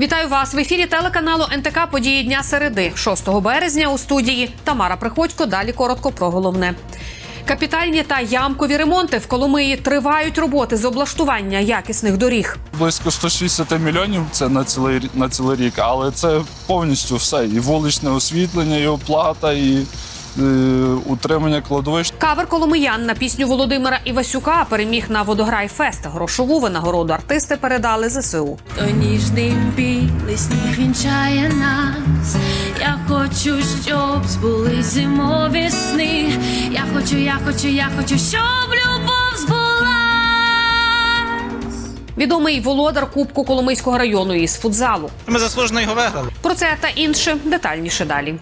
Вітаю вас в ефірі телеканалу НТК Події дня середи 6 березня у студії Тамара Приходько. Далі коротко про головне. Капітальні та ямкові ремонти в Коломиї тривають роботи з облаштування якісних доріг. Близько 160 мільйонів це на цілий на цілий рік, але це повністю все. І вуличне освітлення, і оплата, і утримання кладовищ. Кавер Коломиян на пісню Володимира Івасюка переміг на водограй фест. Грошову винагороду артисти передали ЗСУ. То ніжний білий сніг вінчає нас. Я хочу, щоб збули зимові сни. Я хочу, я хочу, я хочу, щоб любов збулась. Відомий володар Кубку Коломийського району із футзалу. Ми заслужено його виграли. Про це та інше детальніше далі.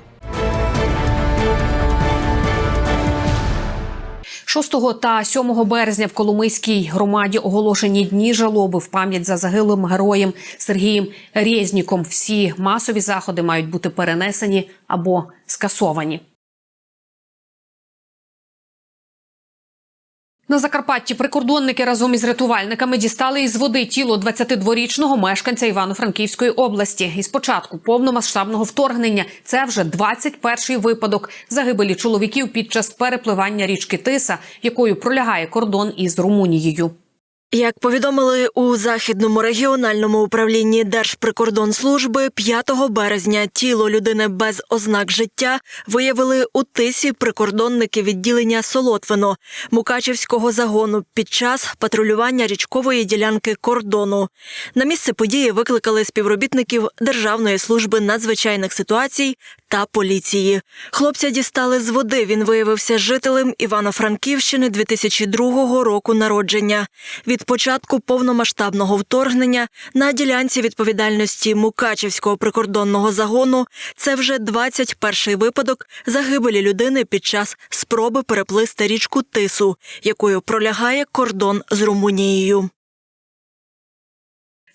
6 та 7 березня в Коломийській громаді оголошені дні жалоби в пам'ять за загиблим героєм Сергієм Резніком. Всі масові заходи мають бути перенесені або скасовані. На Закарпатті прикордонники разом із рятувальниками дістали із води тіло 22-річного мешканця Івано-Франківської області. І спочатку повномасштабного вторгнення це вже 21-й випадок загибелі чоловіків під час перепливання річки Тиса, якою пролягає кордон із Румунією. Як повідомили у західному регіональному управлінні Держприкордонслужби, 5 березня тіло людини без ознак життя виявили у тисі прикордонники відділення Солотвино Мукачівського загону під час патрулювання річкової ділянки кордону. На місце події викликали співробітників Державної служби надзвичайних ситуацій та поліції. Хлопця дістали з води. Він виявився жителем Івано-Франківщини 2002 року народження. Від початку повномасштабного вторгнення на ділянці відповідальності Мукачівського прикордонного загону це вже 21-й випадок загибелі людини під час спроби переплисти річку Тису, якою пролягає кордон з Румунією.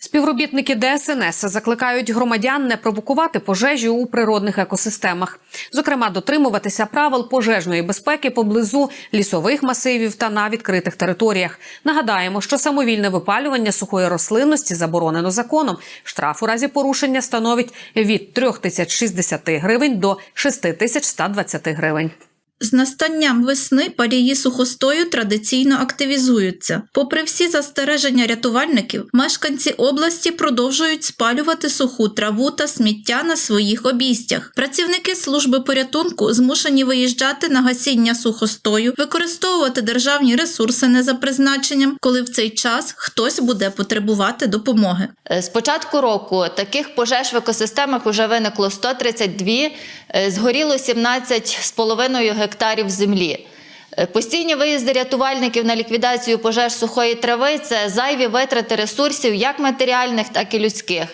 Співробітники ДСНС закликають громадян не провокувати пожежі у природних екосистемах, зокрема, дотримуватися правил пожежної безпеки поблизу лісових масивів та на відкритих територіях. Нагадаємо, що самовільне випалювання сухої рослинності заборонено законом. Штраф у разі порушення становить від 3060 гривень до 6120 гривень. З настанням весни парії сухостою традиційно активізуються. Попри всі застереження рятувальників, мешканці області продовжують спалювати суху траву та сміття на своїх обійстях. Працівники служби порятунку змушені виїжджати на гасіння сухостою, використовувати державні ресурси не за призначенням, коли в цей час хтось буде потребувати допомоги. Е, З початку року таких пожеж в екосистемах вже виникло 132, е, згоріло 17,5 гектарів землі. Е, Постійні виїзди рятувальників на ліквідацію пожеж сухої трави це зайві витрати ресурсів як матеріальних, так і людських.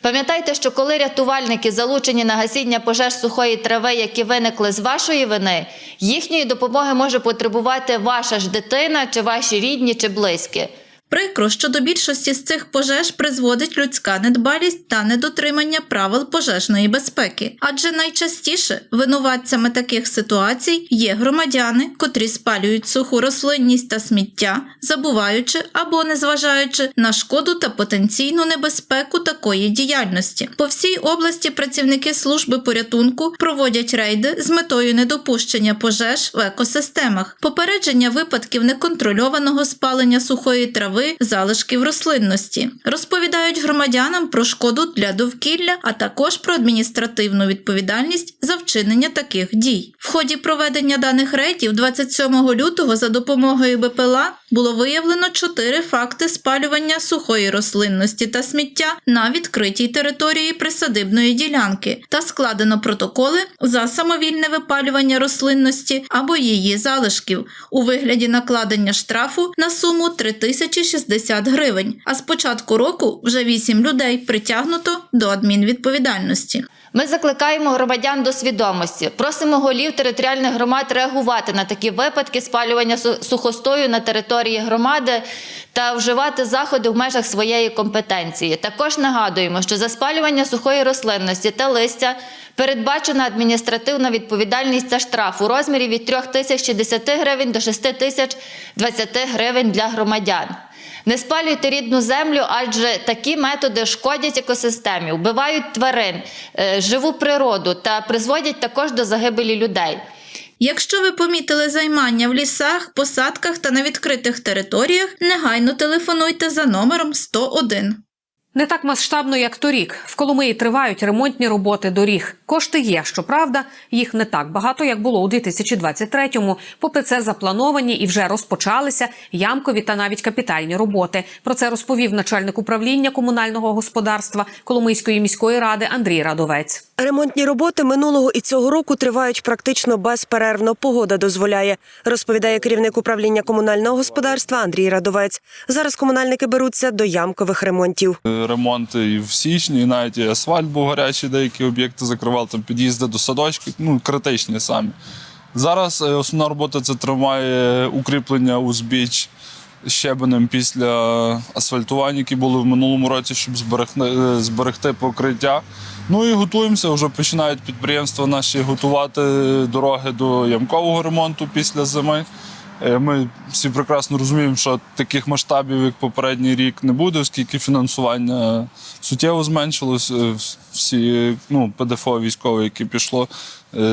Пам'ятайте, що коли рятувальники залучені на гасіння пожеж сухої трави, які виникли з вашої вини, їхньої допомоги може потребувати ваша ж дитина, чи ваші рідні, чи близькі. Прикро, що до більшості з цих пожеж призводить людська недбалість та недотримання правил пожежної безпеки, адже найчастіше винуватцями таких ситуацій є громадяни, котрі спалюють суху рослинність та сміття, забуваючи або незважаючи на шкоду та потенційну небезпеку такої діяльності. По всій області працівники служби порятунку проводять рейди з метою недопущення пожеж в екосистемах, попередження випадків неконтрольованого спалення сухої трави, залишків рослинності, розповідають громадянам про шкоду для довкілля, а також про адміністративну відповідальність за вчинення таких дій. В ході проведення даних рейдів 27 лютого за допомогою БПЛА було виявлено чотири факти спалювання сухої рослинності та сміття на відкритій території присадибної ділянки та складено протоколи за самовільне випалювання рослинності або її залишків у вигляді накладення штрафу на суму 3060 гривень. А з початку року вже 8 людей притягнуто до адмінвідповідальності. Ми закликаємо громадян до свідомості. Просимо голів територіальних громад реагувати на такі випадки спалювання су- сухостою на території громади та вживати заходи в межах своєї компетенції. Також нагадуємо, що за спалювання сухої рослинності та листя передбачена адміністративна відповідальність та штраф у розмірі від 3060 гривень до 6020 гривень для громадян. Не спалюйте рідну землю, адже такі методи шкодять екосистемі, вбивають тварин, е, живу природу та призводять також до загибелі людей. Якщо ви помітили займання в лісах, посадках та на відкритих територіях, негайно телефонуйте за номером 101. Не так масштабно, як торік. В Коломиї тривають ремонтні роботи доріг. Кошти є, щоправда, їх не так багато, як було у 2023-му. Попри це, заплановані і вже розпочалися ямкові та навіть капітальні роботи. Про це розповів начальник управління комунального господарства Коломийської міської ради Андрій Радовець. Ремонтні роботи минулого і цього року тривають практично безперервно. Погода дозволяє, розповідає керівник управління комунального господарства Андрій Радовець. Зараз комунальники беруться до ямкових ремонтів. Е, Ремонти і в січні, і навіть і асфальт був гарячий, деякі об'єкти закривали, там під'їзди до садочків, ну критичні самі. Зараз е, основна робота це тримає укріплення узбіч щебенем після асфальтування, які були в минулому році, щоб зберегти, е, зберегти покриття. Ну і готуємося. Вже починають підприємства наші готувати дороги до ямкового ремонту після зими. Е, Ми всі прекрасно розуміємо, що таких масштабів, як попередній рік, не буде, оскільки фінансування суттєво зменшилось. Е, Всі ну, ПДФО військове, яке пішло,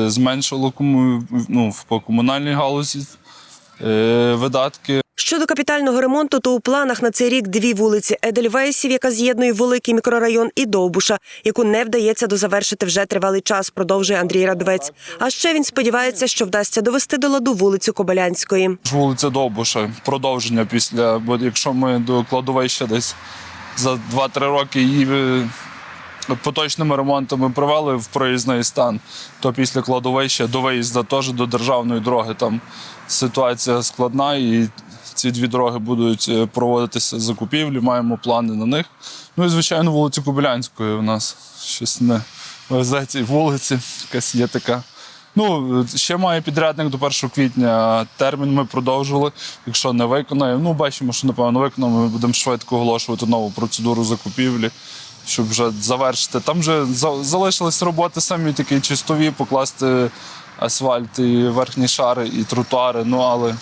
зменшило кому, ну, по комунальній галузі видатки. Щодо капітального ремонту, то у планах на цей рік дві вулиці Едельвейсів, яка з'єднує великий мікрорайон, і Довбуша, яку не вдається дозавершити вже тривалий час, продовжує Андрій Радовець. А ще він сподівається, що вдасться довести до ладу вулицю Кобилянської. Вулиця Довбуша, продовження після, бо якщо ми до кладовища десь за 2-3 роки її е, поточними ремонтами привели в проїзний стан, то після кладовища до виїзду теж до державної дороги там ситуація складна і ці дві дороги будуть е, проводитися закупівлі, маємо плани на них. Ну і звичайно, вулицю Кобилянської у нас щось не везе цій вулиці, якась є така. Ну, ще має підрядник до 1 квітня. Термін ми продовжували. Якщо не виконає, ну бачимо, що напевно виконаємо. Ми будемо швидко оголошувати нову процедуру закупівлі, щоб вже завершити. Там вже залишились роботи самі такі чистові, покласти асфальт, і верхні шари, і тротуари. Ну але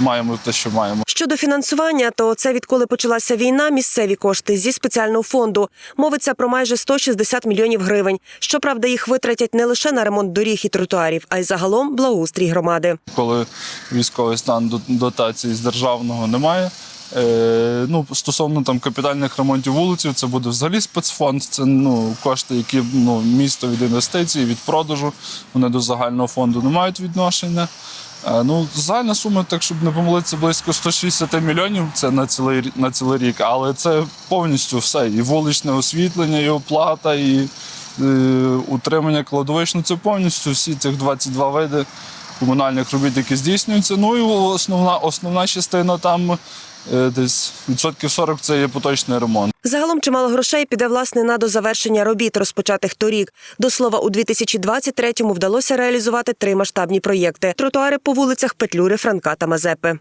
маємо те, що маємо. Щодо фінансування, то це відколи почалася війна, місцеві кошти зі спеціального фонду. Мовиться про майже 160 мільйонів гривень. Щоправда, їх витратять не лише на ремонт доріг і тротуарів, а й загалом благоустрій громади. коли військовий стан до- дотації з державного немає. Е, ну, стосовно там капітальних ремонтів вулиців, це буде взагалі спецфонд. Це ну, кошти, які ну, місто від інвестицій, від продажу, вони до загального фонду не мають відношення. Е, ну, загальна сума, так щоб не помилитися, близько 160 мільйонів це на цілий, на цілий рік. Але це повністю все. І вуличне освітлення, і оплата, і е, утримання кладовищ. Ну, це повністю всі цих 22 види комунальних робіт, які здійснюються. Ну і основна, основна частина там десь відсотків 40 це є поточний ремонт. Загалом чимало грошей піде власне на дозавершення робіт, розпочатих торік. До слова, у 2023-му вдалося реалізувати три масштабні проєкти: тротуари по вулицях Петлюри, Франка та Мазепи.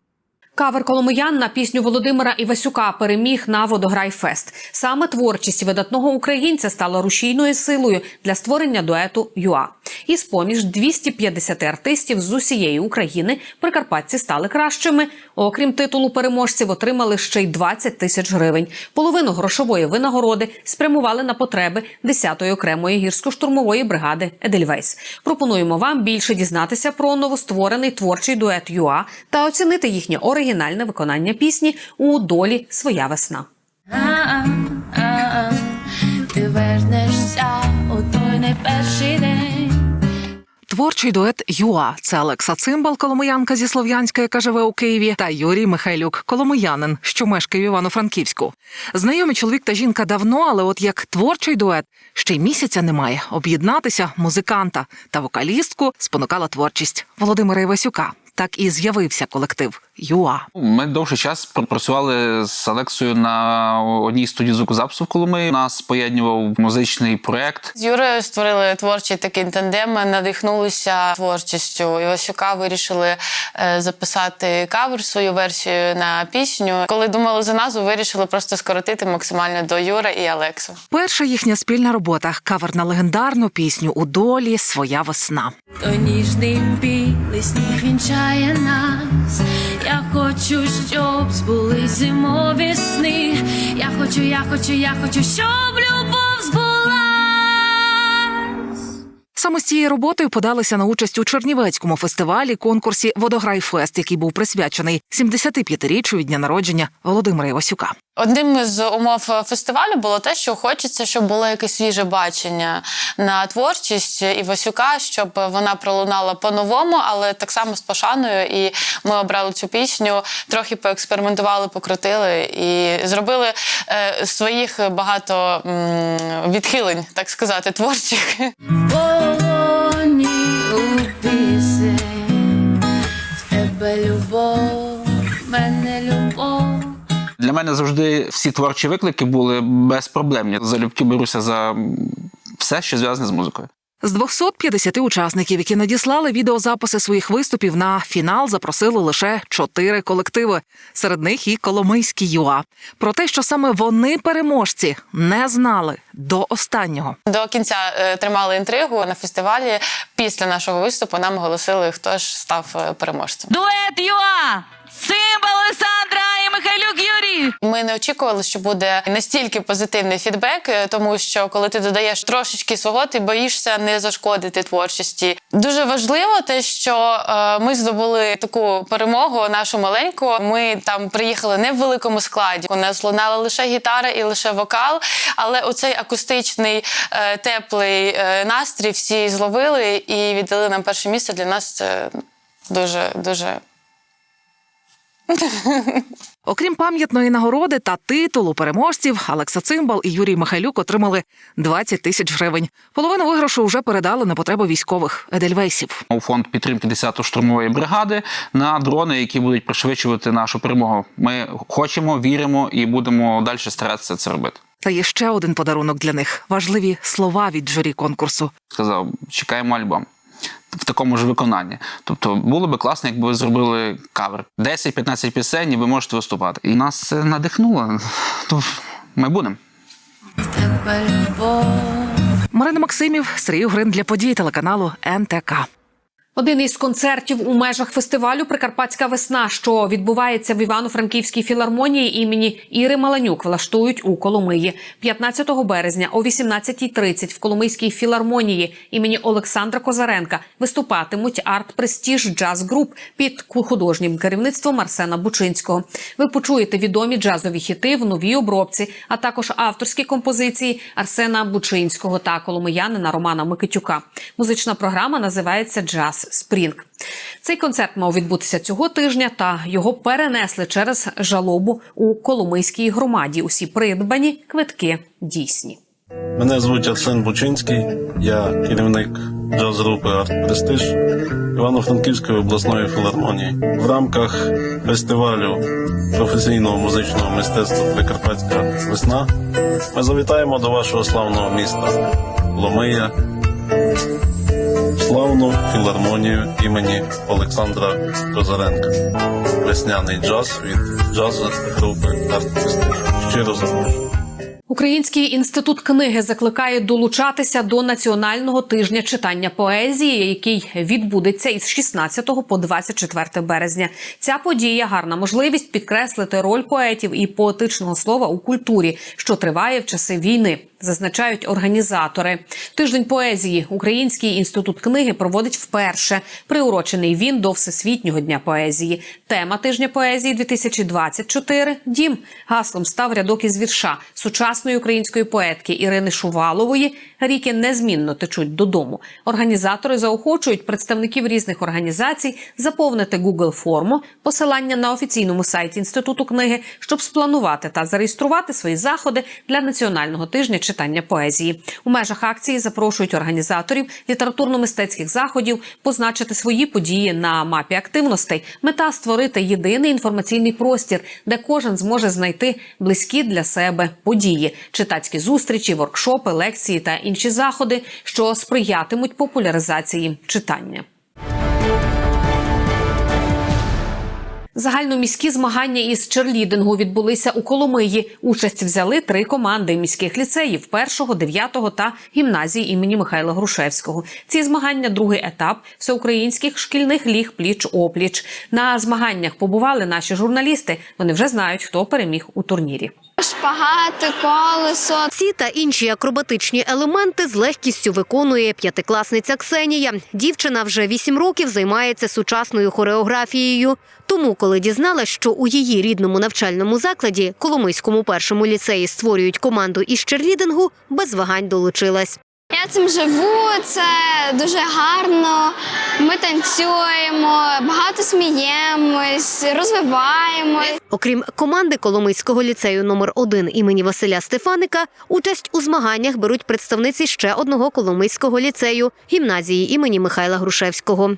Кавер Коломиян на пісню Володимира Івасюка переміг на Водограй Фест. Саме творчість видатного українця стала рушійною силою для створення дуету ЮА. Із поміж 250 артистів з усієї України прикарпатці стали кращими. Окрім титулу переможців, отримали ще й 20 тисяч гривень. Половину грошової винагороди спрямували на потреби 10-ї окремої гірсько-штурмової бригади Едельвейс. Пропонуємо вам більше дізнатися про новостворений творчий дует ЮА та оцінити їхнє оригінальне виконання пісні у долі Своя весна. Ти вернешся у той найперший. Творчий дует Юа це Олекса Цимбал, коломиянка зі Слов'янська, яка живе у Києві, та Юрій Михайлюк, коломиянин, що мешкає в Івано-Франківську. Знайомі чоловік та жінка давно, але от як творчий дует ще й місяця немає. Об'єднатися музиканта та вокалістку спонукала творчість Володимира Івасюка. Так і з'явився колектив Юа. Ми довший час працювали з Алексою на одній студії звукозапису в Коломиї. Нас поєднував музичний проект. З Юрою створили творчий такий тандем, ми надихнулися творчістю. Івасюка вирішили е, записати кавер, свою версію на пісню. Коли думали за назву, вирішили просто скоротити максимально до Юри і Алексу. Перша їхня спільна робота кавер на легендарну пісню у долі Своя весна. Той ніжний білий сніг вінчає нас. Я хочу, щоб збули зимові сни. Я хочу, я хочу, я хочу, щоб любов збулась. Саме з цією роботою подалися на участь у Чернівецькому фестивалі конкурсі Водограйфест, який був присвячений 75-річчю від дня народження Володимира Івасюка. Одним із умов фестивалю було те, що хочеться, щоб було якесь свіже бачення на творчість Івасюка, щоб вона пролунала по-новому, але так само з пошаною. І ми обрали цю пісню, трохи поекспериментували, покрутили і зробили е, своїх багато м, відхилень, так сказати, творчих. Полоні у пісень, мене завжди всі творчі виклики були безпроблемні. Залюбки беруся за все, що зв'язане з музикою. З 250 учасників, які надіслали відеозаписи своїх виступів на фінал, запросили лише чотири колективи. Серед них і Коломийський ЮА. Про те, що саме вони переможці, не знали до останнього. До кінця е, тримали інтригу на фестивалі. Після нашого виступу нам оголосили, хто ж став е, переможцем. Дует ЮА! Симба Олександра Михайлюк Юрій! Ми не очікували, що буде настільки позитивний фідбек, е, тому що коли ти додаєш трошечки свого, ти боїшся не зашкодити творчості. Дуже важливо те, що е, ми здобули таку перемогу, нашу маленьку. Ми там приїхали не в великому складі. У нас лунала лише гітара і лише вокал. Але оцей акустичний е, теплий настрій всі зловили і віддали нам перше місце. Для нас це дуже дуже Окрім пам'ятної нагороди та титулу переможців, Алекса Цимбал і Юрій Михайлюк отримали 20 тисяч гривень. Половину виграшу вже передали на потреби військових Едельвейсів. У фонд підтримки 10-ї штурмової бригади на дрони, які будуть пришвидшувати нашу перемогу. Ми хочемо, віримо і будемо далі старатися це робити. Та є ще один подарунок для них важливі слова від журі конкурсу. Сказав, чекаємо альбом. В такому ж виконанні. Тобто було би класно, якби ви зробили кавер. 10-15 пісень, і ви можете виступати. І нас це надихнуло. То ми будемо. Марина Максимів, Сергій Грин для подій телеканалу НТК. Один із концертів у межах фестивалю Прикарпатська весна, що відбувається в Івано-Франківській філармонії імені Іри Маланюк, влаштують у Коломиї 15 березня о 18.30 в Коломийській філармонії імені Олександра Козаренка виступатимуть арт престіж джаз груп під художнім керівництвом Арсена Бучинського. Ви почуєте відомі джазові хіти в новій обробці, а також авторські композиції Арсена Бучинського та коломиянина Романа Микитюка. Музична програма називається Джаз Спрінг. Цей концерт мав відбутися цього тижня, та його перенесли через жалобу у Коломийській громаді. Усі придбані квитки дійсні. Мене звуть Арсен Бучинський, я керівник джаз-групи Арт Престиж Івано-Франківської обласної філармонії. В рамках фестивалю професійного музичного мистецтва Прикарпатська весна ми завітаємо до вашого славного міста Ломия, славну філармонію імені Олександра Козаренка. Весняний джаз від джаз-групи Арт Щиро запрошую. Український інститут книги закликає долучатися до національного тижня читання поезії, який відбудеться із 16 по 24 березня. Ця подія гарна можливість підкреслити роль поетів і поетичного слова у культурі, що триває в часи війни. Зазначають організатори. Тиждень поезії Український інститут книги проводить вперше. Приурочений він до Всесвітнього дня поезії. Тема тижня поезії 2024 Дім гаслом став рядок із вірша сучасної української поетки Ірини Шувалової. Ріки незмінно течуть додому. Організатори заохочують представників різних організацій заповнити Google форму, посилання на офіційному сайті інституту книги, щоб спланувати та зареєструвати свої заходи для національного тижня читання поезії. У межах акції запрошують організаторів літературно-мистецьких заходів позначити свої події на мапі активностей. Мета створити єдиний інформаційний простір, де кожен зможе знайти близькі для себе події, читацькі зустрічі, воркшопи, лекції та інші заходи, що сприятимуть популяризації читання. Загальноміські змагання із черлідингу відбулися у Коломиї. Участь взяли три команди міських ліцеїв першого, дев'ятого та гімназії імені Михайла Грушевського. Ці змагання другий етап всеукраїнських шкільних ліг пліч опліч. На змаганнях побували наші журналісти. Вони вже знають, хто переміг у турнірі. Шпагати, колесо. Ці та інші акробатичні елементи з легкістю виконує п'ятикласниця Ксенія. Дівчина вже вісім років займається сучасною хореографією. Тому, коли дізналась, що у її рідному навчальному закладі, Коломийському першому ліцеї, створюють команду із черлідингу, без вагань долучилась. Я цим живу, це дуже гарно. Ми танцюємо, багато сміємось, розвиваємось. Окрім команди Коломийського ліцею номер 1 імені Василя Стефаника, участь у змаганнях беруть представниці ще одного Коломийського ліцею гімназії імені Михайла Грушевського.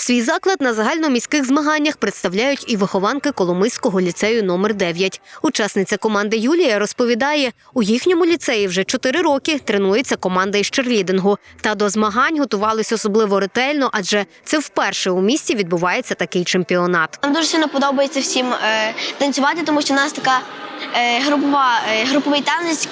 Свій заклад на загальноміських змаганнях представляють і вихованки Коломийського ліцею номер 9 Учасниця команди Юлія розповідає, у їхньому ліцеї вже 4 роки тренується команда із черлідингу. Та до змагань готувались особливо ретельно, адже це вперше у місті відбувається такий чемпіонат. Нам дуже сильно подобається всім е, танцювати, тому що в нас така групова, е, груповий танець,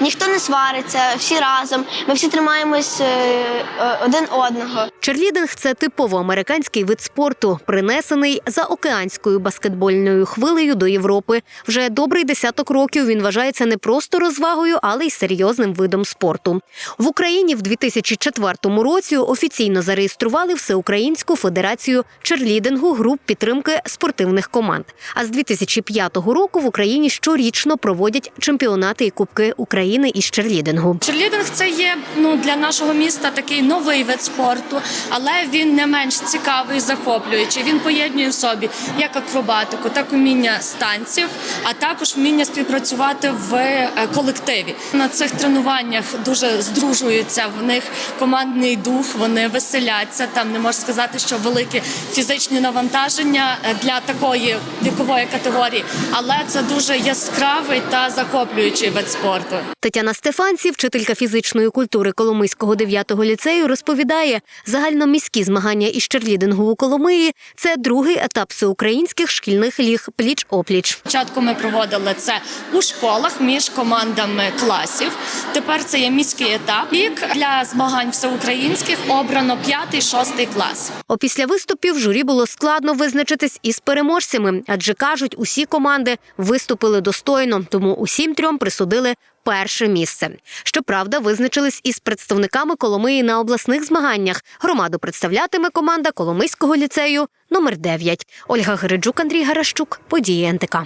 ніхто не свариться, всі разом. Ми всі тримаємось е, е, один одного. Черлідинг це типово американський вид спорту, принесений за океанською баскетбольною хвилею до Європи. Вже добрий десяток років він вважається не просто розвагою, але й серйозним видом спорту. В Україні в 2004 році офіційно зареєстрували Всеукраїнську федерацію черлідингу груп підтримки спортивних команд. А з 2005 року в Україні щорічно проводять чемпіонати і кубки України із черлідингу. Черлідинг це є ну для нашого міста такий новий вид спорту, але він не менш цікавий, і захоплюючий. Він поєднує в собі як акробатику, так уміння станців, а також вміння співпрацювати в е, колективі. На цих тренуваннях дуже здружуються в них командний дух. Вони веселяться. Там не можу сказати, що великі фізичні навантаження для такої вікової категорії, але це дуже яскравий та захоплюючий вид спорту. Тетяна Стефанці, вчителька фізичної культури Коломийського 9-го ліцею, розповідає, загальноміські змагання із черлідингу у Коломиї – це другий етап всеукраїнських шкільних ліг пліч-опліч. Спочатку ми проводили це у школах між командами класів. Тепер це є міський етап. Рік для змагань всеукраїнських обрано 5-6 клас. Опісля виступів журі було складно визначитись із переможцями, адже кажуть, усі команди виступили достойно, тому усім трьом присудили перше місце. Щоправда, визначились із представниками Коломиї на обласних змаганнях. Громаду представлятиме команда Коломийського ліцею номер 9. Ольга Гереджук, Андрій Гаращук. Події НТК.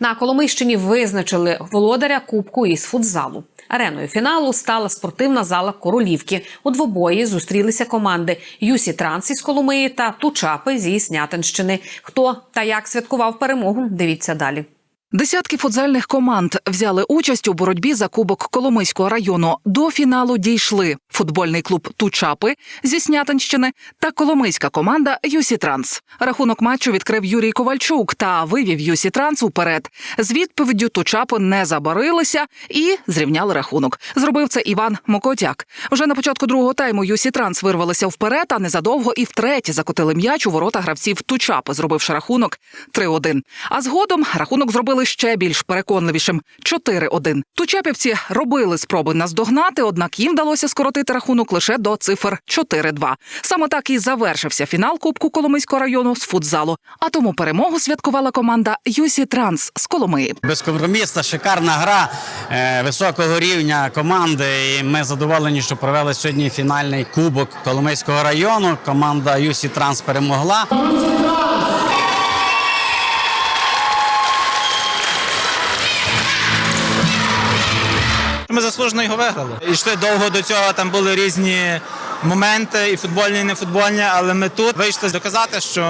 На Коломийщині визначили володаря кубку із футзалу. Ареною фіналу стала спортивна зала Королівки. У двобої зустрілися команди Юсі Транс із Коломиї та Тучапи зі Снятинщини. Хто та як святкував перемогу? Дивіться далі. Десятки футзальних команд взяли участь у боротьбі за кубок Коломийського району. До фіналу дійшли футбольний клуб Тучапи зі Снятинщини та коломийська команда Юсі Транс. Рахунок матчу відкрив Юрій Ковальчук та вивів Юсі Транс уперед. З відповіддю Тучапи не забарилися і зрівняли рахунок. Зробив це Іван Мокотяк. Вже на початку другого тайму Юсі Транс вирвалися вперед, а незадовго і втретє закотили м'яч у ворота гравців Тучапи, зробивши рахунок 3-1. А згодом рахунок зробили ще більш переконливішим 4-1. Тучапівці робили спроби наздогнати, однак їм вдалося скоротити рахунок лише до цифр 4-2. Саме так і завершився фінал Кубку Коломийського району з футзалу. А тому перемогу святкувала команда Юсі Транс з Коломиї. Безкомпромісна, шикарна гра е, високого рівня команди. І ми задоволені, що провели сьогодні фінальний кубок Коломийського району. Команда Юсі Транс перемогла. Ми заслужено його виграли. Йшли довго до цього, там були різні моменти, і футбольні, і не футбольні, але ми тут вийшли доказати, що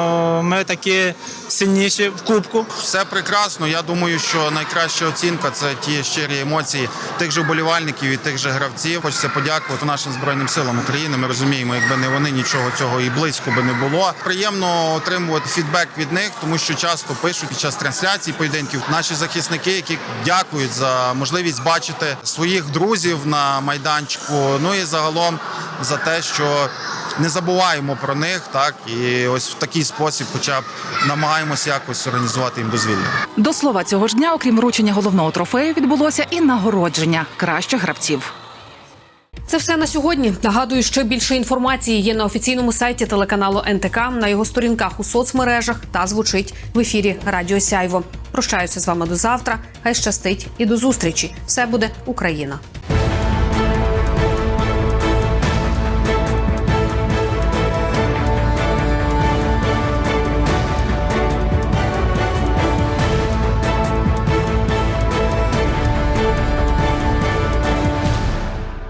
ми такі сильніші в кубку. Все прекрасно. Я думаю, що найкраща оцінка це ті щирі емоції тих же вболівальників і тих же гравців. Хочеться подякувати нашим збройним силам України. Ми розуміємо, якби не вони нічого цього і близько би не було. Приємно отримувати фідбек від них, тому що часто пишуть під час трансляцій поєдинків наші захисники, які дякують за можливість бачити своїх друзів на майданчику. Ну і загалом за те, що не забуваємо про них. Так і ось в такий спосіб, хоча б намагаємося якось організувати їм дозвілля. До слова, цього ж дня, окрім вручення головного трофею, відбулося і нагородження кращих гравців. Це все на сьогодні. Нагадую, що більше інформації є на офіційному сайті телеканалу НТК, на його сторінках у соцмережах та звучить в ефірі Радіо Сяйво. Прощаюся з вами до завтра. Хай щастить і до зустрічі. Все буде Україна.